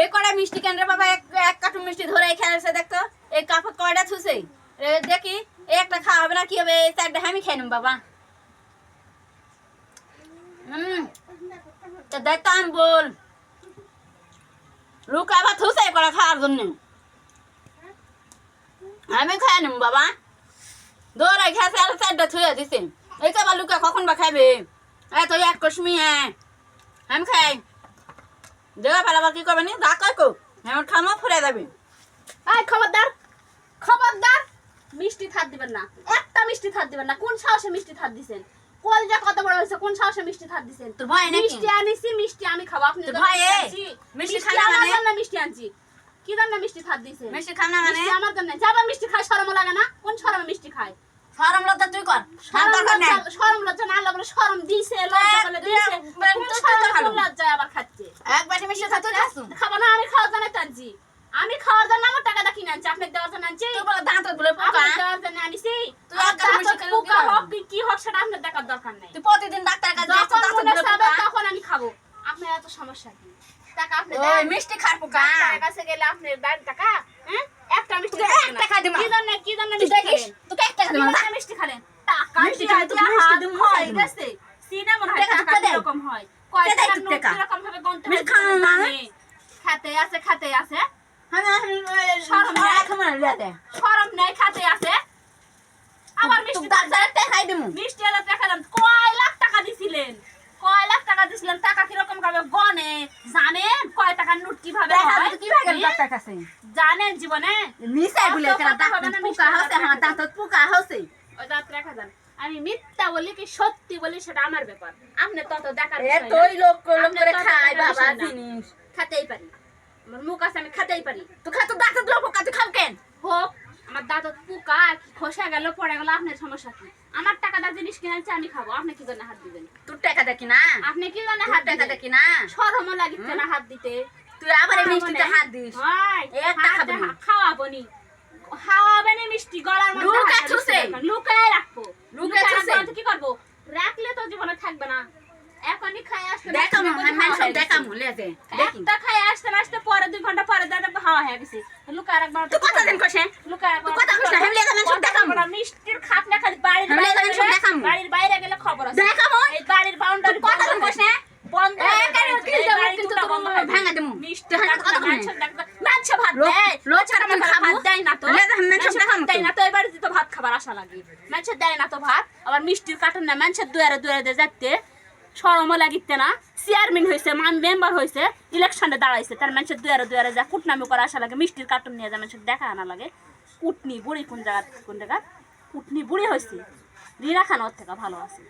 এই মিষ্টি কেন রে বাবা? এক এক মিষ্টি ধরে খেয়েছে, দেখতো? এই কাপড় কয়টা থুছে দেখি একটা খাওয়া না, কি হবে? এই চারটা আমি বাবা। বল। লুকা এই কটা আমি খাই বাবা। আর থুয়ে লুকা কখন বা এক হ্যাঁ আমি খাই। দেওয়া কি করবে নি যা কয় কো আমার খামা ফুরে যাবে এই খবরদার খবরদার মিষ্টি থাত দিবেন না একটা মিষ্টি থাত দিবেন না কোন সাহসে মিষ্টি থাত দিছেন কল কত বড় হয়েছে কোন সাহসে মিষ্টি থাত দিছেন তোর ভয় নাকি? মিষ্টি আনিছি মিষ্টি আমি খাব আপনি তোর তো ভয় এ? আনছি। মিষ্টি মিষ্টি খানা আমার মানে? জন্য মিষ্টি আনছি কি জন্য মিষ্টি থাত দিছেন মিষ্টি খাম মানে আমার জন্য যাবা মিষ্টি খায় শরম লাগে না কোন শরমে মিষ্টি খায় সরম লজ্জা তুই কর শরম লজ্জা- না লাগলে শরম দিছে লজ্জা বলে দিছে কোন শরম তো খালো। কোন লজ্জায় আবার খাচ্ছে এক বাটি মিষ্টি খাতো যাস খাব না আমি খাওয়ার জন্য টানছি। আমি খাওয়ার জন্য আমার টাকা কিনে আনছি আপনি দেওয়ার জন্য আনছি। বলে দাঁত বলে পোকা? দেওয়ার জন্য আনিছি। পোকা হোক কি- কি হোক সেটা আপনার দেখার দরকার নেই। তুই প্রতিদিন ডাক্তার কাছে যাস যখন মনে চাবে তখন আমি খাব। আপনার এত সমস্যা কি? টাকা আপনি মিষ্টি খার পোকা। ডাক্তারের কাছে গেলে আপনি দেন টাকা হ্যাঁ? একটা মিষ্টি না। দিমা। কি জন্য কি জন্য মিষ্টি দেখিস? খাবেন? তোকে একটা খাবি মিষ্টি খাবেন। টাকা মিষ্টি খাই তো মিষ্টি দিমু, হয় টাকা টাকা তো হয় টাকা। মিষ্টি হয়? না। খাতে আছে খাতে আছে। সরম নাই। খাতে আছে। মিষ্টি দিমু। মিষ্টি কয় লাখ টাকা দিছিলেন? কয় লাখ টাকা দিছিলেন? টাকা কীরকম ভাবে গনে? জানেন কয় টাকার নোট কীভাবে হয়? কাছে জানেন জীবনে? মিশাই বলে পোকা হ্যাঁ কথা পোকা ওই দাঁত রেখা যান আমি মিথ্যা বলি কি সত্যি বলি সেটা আমার ব্যাপার। আপনি তত দেখার এ তুই লোক লোক আপনি করে তো খাই বাবা জিনিস। খাতেই পারি। আমার মুখ আছে আমি খাতেই পারি। তুই খা তো দাঁত লোক পোকা তুই খাও কেন? হোক আমার পোকা কি খসে গেল পড়ে গেল আপনার সমস্যা কি? আমার টাকা দা জিনিস কিনে আমি খাব। আপনি কি জন্য হাত দিবেন? তোর টাকা দেখি না আপনি কি জন্য হাত টাকা দেখি না শরমও লাগিচ্ছে না হাত দিতে। তুই আবার এই মিষ্টিতে হাত দিস। একটা হাতে খাবি না। হা- খাওয়াবো নি। মিষ্টি গলার মধ্যে রাখবেন। লুকায় রাখব লুকায় লুকায় থুসে। রাখব তো কি করব রাখলে তো জীবনে থাকবে না এখনই খাই আসতে না দেখামু আসতে আমি হাওয়া সব হয়ে গেছে। দেখামু লেতে একটা খাই আসতে আসতে পরে দুই ঘণ্টা পরে দাদা হাওয়া হয়ে গেছে লুকায় রাখব না তো দিন কষে রাখব? হেমলে সব মিষ্টির খাপ খালি বাড়ির হেমলে সব বাড়ির বাইরে গেলে খবর আছে। এই বাড়ির বাউন্ডারি দিন কষ বন্ধ হয়ে কিন্তু বন্ধ হয়ে ভাঙা দেবো। মিষ্টি হাতে ভাত দেয়। লোক মাংস ভাত দেয় না তো। দেয় না তো, এই তো ভাত খাবার আশা লাগে। মাংস দেয় না তো ভাত। আবার মিষ্টির কার্টুন না, মাংসের দুয়ারে দুয়ারে দিয়ে যাচ্ছে। শরমও লাগিতে না। চেয়ারম্যান হয়েছে মান মেম্বার হয়েছে ইলেকশনে দাঁড়াইছে। তার মানুষের দুয়ারে দুয়ারে যা কুটনামি করে আসা লাগে, মিষ্টির কার্টুন নিয়ে যা মানুষের দেখা আনা লাগে। কুটনি বুড়ি কোন জায়গা কোন জায়গা? কুটনি বুড়ি হয়েছে রিনা খান ওর থেকে ভালো আছে।